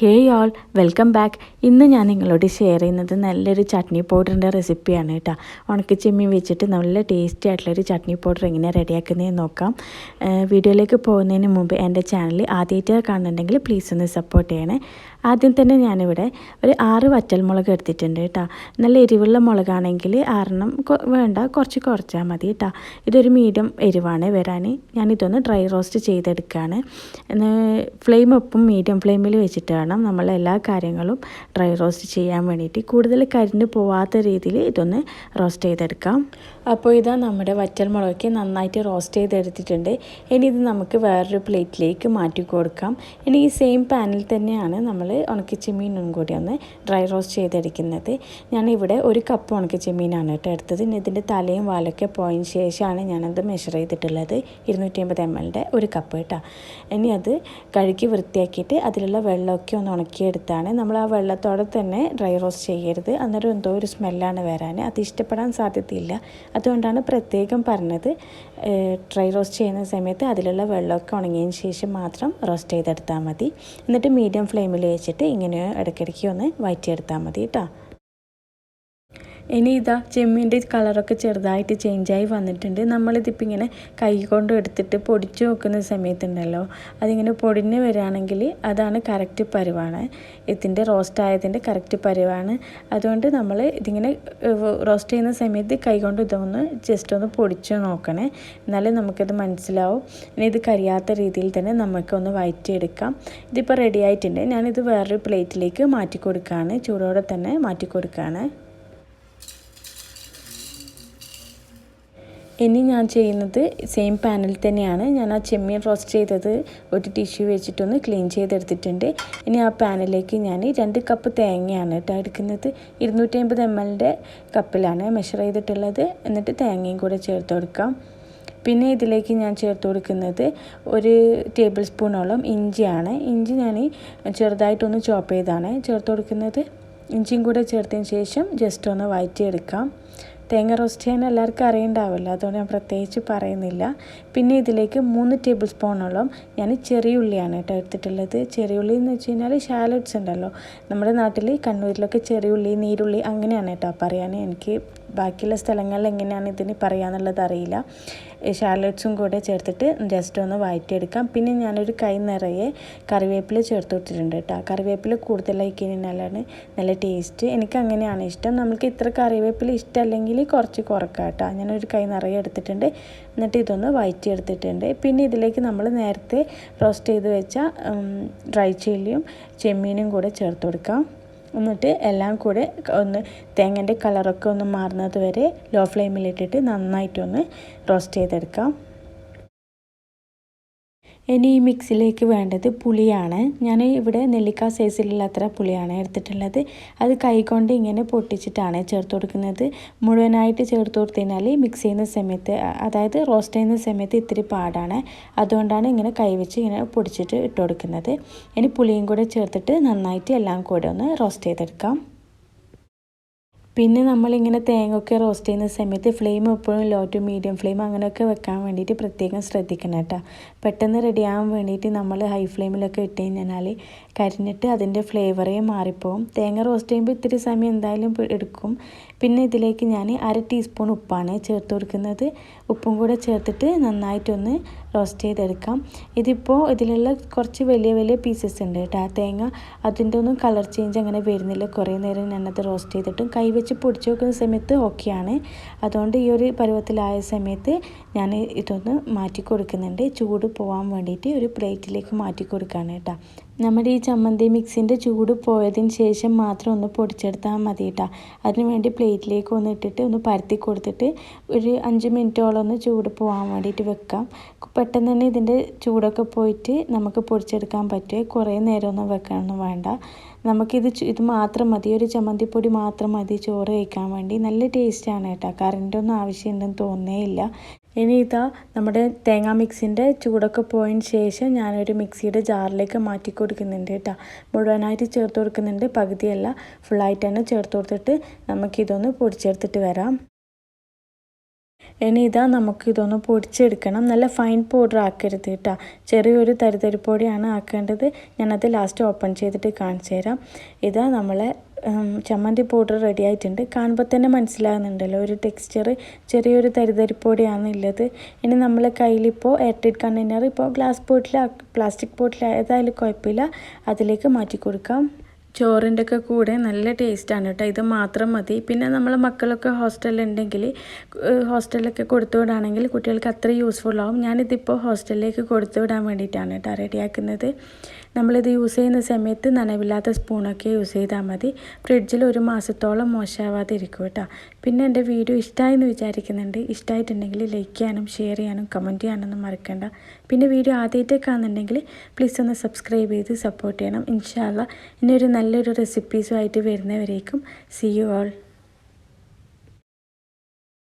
ഹേ all welcome back ഇന്ന് ഞാൻ നിങ്ങളോട് ഷെയർ ചെയ്യുന്നത് നല്ലൊരു ചട്നി പൗഡറിന്റെ റെസിപ്പിയാണ് കേട്ടോ. ഉണക്ക ചെമ്മീൻ വെച്ചിട്ട് നല്ല ടേസ്റ്റി ആയിട്ടുള്ളൊരു ചട്നി പൗഡർ എങ്ങനെ റെഡിയാക്കുന്നതെന്ന് നോക്കാം. വീഡിയോയിലേക്ക് പോകുന്നതിന് മുമ്പ് എന്റെ ചാനൽ ആദ്യമായിട്ട് കാണുന്നുണ്ടെങ്കിൽ പ്ലീസ് ഒന്ന് സപ്പോർട്ട് ചെയ്യണേ. ആദ്യം തന്നെ ഞാനിവിടെ ഒരു ആറ് വറ്റൽമുളക് എടുത്തിട്ടുണ്ട് കേട്ടോ. നല്ല എരിവുള്ള മുളകാണെങ്കിൽ ആറെണ്ണം വേണ്ട കുറച്ച് കുറച്ചാൽ മതി കേട്ടോ. ഇതൊരു മീഡിയം എരിവാണ് വരാൻ. ഞാനിതൊന്ന് ഡ്രൈ റോസ്റ്റ് ചെയ്തെടുക്കുകയാണ്. ഫ്ലെയിം ഒപ്പം മീഡിയം ഫ്ലെയിമിൽ വെച്ചിട്ട് വേണം നമ്മൾ എല്ലാ കാര്യങ്ങളും ഡ്രൈ റോസ്റ്റ് ചെയ്യാൻ വേണ്ടിയിട്ട്. കൂടുതൽ കരിഞ്ഞ് പോവാത്ത രീതിയിൽ ഇതൊന്ന് റോസ്റ്റ് ചെയ്തെടുക്കാം. അപ്പോൾ ഇതാ നമ്മുടെ വറ്റൽമുളകൊക്കെ നന്നായിട്ട് റോസ്റ്റ് ചെയ്തെടുത്തിട്ടുണ്ട്. ഇനി ഇത് നമുക്ക് വേറൊരു പ്ലേറ്റിലേക്ക് മാറ്റി കൊടുക്കാം. ഇനി ഈ സെയിം പാനിൽ തന്നെയാണ് നമ്മൾ ഉണക്കച്ചെമ്മീനും കൂടി ഒന്ന് ഡ്രൈ റോസ്റ്റ് ചെയ്തെടുക്കുന്നത്. ഞാനിവിടെ ഒരു കപ്പ് ഉണക്കിച്ചെമ്മീനാണ് കേട്ടോ എടുത്തത്. ഇനി ഇതിന്റെ തലയും വാലൊക്കെ പോയതിന് ശേഷമാണ് ഞാനത് മെഷർ ചെയ്തിട്ടുള്ളത്. ഇരുന്നൂറ്റി അമ്പത് എം എല്ലിന്റെ ഒരു കപ്പ് കേട്ടോ. ഇനി അത് കഴുകി വൃത്തിയാക്കിയിട്ട് അതിലുള്ള വെള്ളമൊക്കെ ഒന്ന് ഉണക്കിയെടുത്താണ്. നമ്മൾ ആ വെള്ളത്തോടെ തന്നെ ഡ്രൈ റോസ്റ്റ് ചെയ്യരുത്. അന്നേരം എന്തോ ഒരു സ്മെല്ലാണ് വരാൻ. അത് ഇഷ്ടപ്പെടാൻ സാധ്യതയില്ല. അതുകൊണ്ടാണ് പ്രത്യേകം പറഞ്ഞത് ഡ്രൈ റോസ്റ്റ് ചെയ്യുന്ന സമയത്ത് അതിലുള്ള വെള്ളമൊക്കെ ഉണങ്ങിയതിന് ശേഷം മാത്രം റോസ്റ്റ് ചെയ്തെടുത്താൽ മതി. എന്നിട്ട് മീഡിയം ഫ്ലെയിമിൽ വെച്ചിട്ട് ഇങ്ങനെ ഇടയ്ക്കിടയ്ക്ക് ഒന്ന് വയറ്റിയെടുത്താൽ മതി കേട്ടോ. ഇനി ഇതാ ചെമ്മീന്റെ കളറൊക്കെ ചെറുതായിട്ട് ചേഞ്ചായി വന്നിട്ടുണ്ട്. നമ്മളിതിപ്പോൾ ഇങ്ങനെ കൈ കൊണ്ട് എടുത്തിട്ട് പൊടിച്ച് നോക്കുന്ന സമയത്തുണ്ടല്ലോ അതിങ്ങനെ പൊടിഞ്ഞ് വരികയാണെങ്കിൽ അതാണ് കറക്റ്റ് പരുവാണ്. ഇതിന്റെ റോസ്റ്റ് ആയതിന്റെ കറക്റ്റ് പരുവാണ്. അതുകൊണ്ട് നമ്മൾ ഇതിങ്ങനെ റോസ്റ്റ് ചെയ്യുന്ന സമയത്ത് കൈ കൊണ്ട് ഇതൊന്ന് ജസ്റ്റ് ഒന്ന് പൊടിച്ച് നോക്കണേ. എന്നാലേ നമുക്കത് മനസ്സിലാവും. ഇനി ഇത് കരിയാത്ത രീതിയിൽ തന്നെ നമുക്കൊന്ന് വയറ്റിയെടുക്കാം. ഇതിപ്പോൾ റെഡി ആയിട്ടുണ്ട്. ഞാനിത് വേറൊരു പ്ലേറ്റിലേക്ക് മാറ്റി കൊടുക്കുകയാണ് ചൂടോടെ തന്നെ മാറ്റി കൊടുക്കുകയാണ് ഇനി ഞാൻ ചെയ്യുന്നത് സെയിം പാനിൽ തന്നെയാണ്. ഞാൻ ആ ചെമ്മീൻ റോസ്റ്റ് ചെയ്തത് ഒരു ടിഷ്യൂ വെച്ചിട്ടൊന്ന് ക്ലീൻ ചെയ്തെടുത്തിട്ടുണ്ട്. ഇനി ആ പാനിലേക്ക് ഞാൻ രണ്ട് കപ്പ് തേങ്ങയാണ് കേട്ടോ എടുക്കുന്നത്. ഇരുന്നൂറ്റി അമ്പത് എം എല്ലിന്റെ കപ്പിലാണ് മെഷർ ചെയ്തിട്ടുള്ളത്. എന്നിട്ട് തേങ്ങയും കൂടെ ചേർത്ത് കൊടുക്കാം. പിന്നെ ഇതിലേക്ക് ഞാൻ ചേർത്ത് കൊടുക്കുന്നത് ഒരു ടേബിൾ സ്പൂണോളം ഇഞ്ചിയാണ്. ഇഞ്ചി ഞാൻ ചെറുതായിട്ടൊന്ന് ചോപ്പ് ചെയ്താണ്. ചേർത്ത് കൊടുക്കുന്നത് ഇഞ്ചിയും കൂടെ ചേർത്തതിന് ശേഷം ജസ്റ്റ് ഒന്ന് വഴറ്റിയെടുക്കാം തേങ്ങ റോസ്റ്റ് ചെയ്യാൻ എല്ലാവർക്കും അറിയണ്ടാവില്ല അതുകൊണ്ട് ഞാൻ പ്രത്യേകിച്ച് പറയുന്നില്ല. പിന്നെ ഇതിലേക്ക് മൂന്ന് ടേബിൾ സ്പൂണോളം ഞാൻ ചെറിയ ഉള്ളിയാണ് കേട്ടോ എടുത്തിട്ടുള്ളത്. ചെറിയ ഉള്ളി എന്ന് വെച്ച് കഴിഞ്ഞാൽ ഷാലറ്റ്സ് ഉണ്ടല്ലോ. നമ്മുടെ നാട്ടിൽ കണ്ണൂരിലൊക്കെ ചെറിയ ഉള്ളി നീരുള്ളി അങ്ങനെയാണ് കേട്ടോ പറയാൻ എനിക്ക് ബാക്കിയുള്ള സ്ഥലങ്ങളിൽ എങ്ങനെയാണ് ഇതിന് പറയാന്നുള്ളത് അറിയില്ല. ഷാലറ്റ്സും കൂടെ ചേർത്തിട്ട് ജസ്റ്റ് ഒന്ന് വഴറ്റിയെടുക്കാം പിന്നെ ഞാനൊരു കൈ നിറയെ കറിവേപ്പില ചേർത്ത് കൊടുത്തിട്ടുണ്ട് കേട്ടോ. കറിവേപ്പില കൂടുതലായി കഴിഞ്ഞാലാണ് നല്ല ടേസ്റ്റ് എനിക്ക് അങ്ങനെയാണ് ഇഷ്ടം. നമുക്ക് ഇത്ര കറിവേപ്പില ഇഷ്ടമല്ലെങ്കിൽ കുറച്ച് കുറക്കാം കേട്ടോ. ഞാനൊരു കൈ നിറയെ എടുത്തിട്ടുണ്ട്. എന്നിട്ട് ഇതൊന്ന് വഴറ്റിയെടുത്തിട്ടുണ്ട് പിന്നെ ഇതിലേക്ക് നമ്മൾ നേരത്തെ റോസ്റ്റ് ചെയ്ത് വെച്ച ഡ്രൈ ചില്ലിയും ചെമ്മീനും കൂടെ ചേർത്ത് കൊടുക്കാം. എന്നിട്ട് എല്ലാം കൂടെ ഒന്ന് തേങ്ങന്റെ കളറൊക്കെ ഒന്ന് മാറുന്നത് വരെ ലോ ഫ്ലെയിമിലിട്ടിട്ട് നന്നായിട്ടൊന്ന് റോസ്റ്റ് ചെയ്തെടുക്കാം. ഇനി ഈ മിക്സിലേക്ക് വേണ്ടത് പുളിയാണ്. ഞാൻ ഇവിടെ നെല്ലിക്ക സൈസിലുള്ള അത്ര പുളിയാണ് എടുത്തിട്ടുള്ളത്. അത് കൈകൊണ്ട് ഇങ്ങനെ പൊട്ടിച്ചിട്ടാണ് ചേർത്ത് കൊടുക്കുന്നത്. മുഴുവനായിട്ട് ചേർത്ത് കൊടുത്തതിനാൽ മിക്സ് ചെയ്യുന്ന സമയത്ത് അതായത് റോസ്റ്റ് ചെയ്യുന്ന സമയത്ത് ഇത്തിരി പാടാണ്. അതുകൊണ്ടാണ് ഇങ്ങനെ കൈവച്ച് ഇങ്ങനെ പൊടിച്ചിട്ട് ഇട്ട് കൊടുക്കുന്നത്. ഇനി പുളിയും കൂടെ ചേർത്തിട്ട് നന്നായിട്ട് എല്ലാം കൂടെ ഒന്ന് റോസ്റ്റ് ചെയ്തെടുക്കാം. പിന്നെ നമ്മളിങ്ങനെ തേങ്ങയൊക്കെ റോസ്റ്റ് ചെയ്യുന്ന സമയത്ത് ഫ്ലെയിം എപ്പോഴും ലോ ടു മീഡിയം ഫ്ലെയിം അങ്ങനെയൊക്കെ വെക്കാൻ വേണ്ടിയിട്ട് പ്രത്യേകം ശ്രദ്ധിക്കണം കേട്ടോ. പെട്ടെന്ന് റെഡി ആവാൻ വേണ്ടിയിട്ട് നമ്മൾ ഹൈ ഫ്ലെയിമിലൊക്കെ ഇട്ട് കഴിഞ്ഞാൽ കരിഞ്ഞിട്ട് അതിന്റെ ഫ്ലേവറേ മാറിപ്പോവും. തേങ്ങ റോസ്റ്റ് ചെയ്യുമ്പോൾ ഇത്തിരി സമയം എന്തായാലും എടുക്കും. പിന്നെ ഇതിലേക്ക് ഞാൻ അര ടീസ്പൂൺ ഉപ്പാണ് ചേർത്ത് കൊടുക്കുന്നത്. ഉപ്പും കൂടെ ചേർത്തിട്ട് നന്നായിട്ടൊന്ന് റോസ്റ്റ് ചെയ്തെടുക്കാം. ഇതിപ്പോൾ ഇതിലുള്ള കുറച്ച് വലിയ വലിയ പീസസ് ഉണ്ട് കേട്ടോ. ആ തേങ്ങ അതിന്റെ ഒന്നും കളർ ചേഞ്ച് അങ്ങനെ വരുന്നില്ല. കുറേ നേരം ഞാനത് റോസ്റ്റ് ചെയ്തിട്ടും കൈ പൊടിച്ച് വെക്കുന്ന സമയത്ത് ഓക്കെയാണ്. അതുകൊണ്ട് ഈ ഒരു പരുവത്തിലായ സമയത്ത് ഞാൻ ഇതൊന്ന് മാറ്റി കൊടുക്കുന്നുണ്ട് ചൂട് പോകാൻ വേണ്ടിയിട്ട് ഒരു പ്ലേറ്റിലേക്ക് മാറ്റി കൊടുക്കുകയാണ് കേട്ടോ. നമ്മുടെ ഈ ചമ്മന്തി മിക്സിന്റെ ചൂട് പോയതിന് ശേഷം മാത്രം ഒന്ന് പൊടിച്ചെടുത്താൽ മതി കേട്ടോ അതിന് വേണ്ടി പ്ലേറ്റിലേക്ക് ഒന്ന് ഇട്ടിട്ട് ഒന്ന് പരത്തി കൊടുത്തിട്ട് ഒരു അഞ്ച് മിനിറ്റോളം ഒന്ന് ചൂട് പോകാൻ വേണ്ടിയിട്ട് വെക്കാം. പെട്ടെന്ന് തന്നെ ഇതിന്റെ ചൂടൊക്കെ പോയിട്ട് നമുക്ക് പൊടിച്ചെടുക്കാൻ പറ്റുമേ? കുറേ നേരമൊന്നും വെക്കാനൊന്നും വേണ്ട. നമുക്കിത് ഇത് മാത്രം മതി. ഒരു ചമ്മന്തിപ്പൊടി മാത്രം മതി ചോറ് കഴിക്കാൻ വേണ്ടി. നല്ല ടേസ്റ്റാണ് കേട്ടോ. കറണ്ടൊന്നും ആവശ്യമുണ്ടെന്ന് തോന്നേ ഇല്ല. ഇനി ഇതാ നമ്മുടെ തേങ്ങാ മിക്സിന്റെ ചൂടൊക്കെ പോയതിന് ശേഷം ഞാനൊരു മിക്സിയുടെ ജാറിലേക്ക് മാറ്റി കൊടുക്കുന്നുണ്ട് കേട്ടോ. മുഴുവനായിട്ട് ചേർത്ത് കൊടുക്കുന്നുണ്ട്. പകുതിയല്ല ഫുള്ളായിട്ട് തന്നെ ചേർത്ത് കൊടുത്തിട്ട് നമുക്കിതൊന്ന് പൊടിച്ചെടുത്തിട്ട് വരാം. ഇനി ഇതാ നമുക്കിതൊന്ന് പൊടിച്ചെടുക്കണം. നല്ല ഫൈൻ പൗഡർ ആക്കരുത് കേട്ടോ. ചെറിയൊരു തരിതരിപ്പൊടിയാണ് ആക്കേണ്ടത്. ഞാനത് ലാസ്റ്റ് ഓപ്പൺ ചെയ്തിട്ട് കാണിച്ചു തരാം ഇതാ നമ്മളെ ചമ്മന്തി പൗഡർ റെഡി ആയിട്ടുണ്ട്. കാണുമ്പോൾ തന്നെ മനസ്സിലാകുന്നുണ്ടല്ലോ. ഒരു ടെക്സ്ചർ ചെറിയൊരു തരിതരിപ്പൊടിയാണ് ഉള്ളത്. ഇനി നമ്മളെ കയ്യിലിപ്പോൾ എയർടൈറ്റ് കണ്ടെയ്നർ ഇപ്പോൾ ഗ്ലാസ് ബോട്ടിൽ പ്ലാസ്റ്റിക് ബോട്ടിൽ ഏതായാലും കുഴപ്പമില്ല. അതിലേക്ക് മാറ്റി കൊടുക്കാം. ചോറിന്റെ ഒക്കെ കൂടെ നല്ല ടേസ്റ്റാണ് കേട്ടോ. ഇത് മാത്രം മതി. പിന്നെ നമ്മളെ മക്കളൊക്കെ ഹോസ്റ്റലിൽ ഉണ്ടെങ്കിൽ ഹോസ്റ്റലിലൊക്കെ കൊടുത്തു വിടുകയാണെങ്കിൽ കുട്ടികൾക്ക് അത്ര യൂസ്ഫുൾ ആവും. ഞാനിതിപ്പോൾ ഹോസ്റ്റലിലേക്ക് കൊടുത്തു വിടാൻ വേണ്ടിയിട്ടാണ് കേട്ടോ റെഡിയാക്കുന്നത് നമ്മളിത് യൂസ് ചെയ്യുന്ന സമയത്ത് നനവില്ലാത്ത സ്പൂണൊക്കെ യൂസ് ചെയ്താൽ മതി. ഫ്രിഡ്ജിൽ ഒരു മാസത്തോളം മോശമാവാതെ ഇരിക്കും കേട്ടോ. പിന്നെ എന്റെ വീഡിയോ ഇഷ്ടമായെന്ന് വിചാരിക്കുന്നുണ്ട്. ഇഷ്ടമായിട്ടുണ്ടെങ്കിൽ ലൈക്ക് ചെയ്യാനും ഷെയർ ചെയ്യാനും കമന്റ് ചെയ്യാനൊന്നും മറക്കണ്ട. പിന്നെ വീഡിയോ ആദ്യമായിട്ട് കാണുന്നുണ്ടെങ്കിൽ പ്ലീസ് ഒന്ന് സബ്സ്ക്രൈബ് ചെയ്ത് സപ്പോർട്ട് ചെയ്യണം. ഇൻഷാല്ല ഇനി ഒരു നല്ലൊരു റെസിപ്പീസുമായിട്ട് വരുന്നവരേക്കും. See you all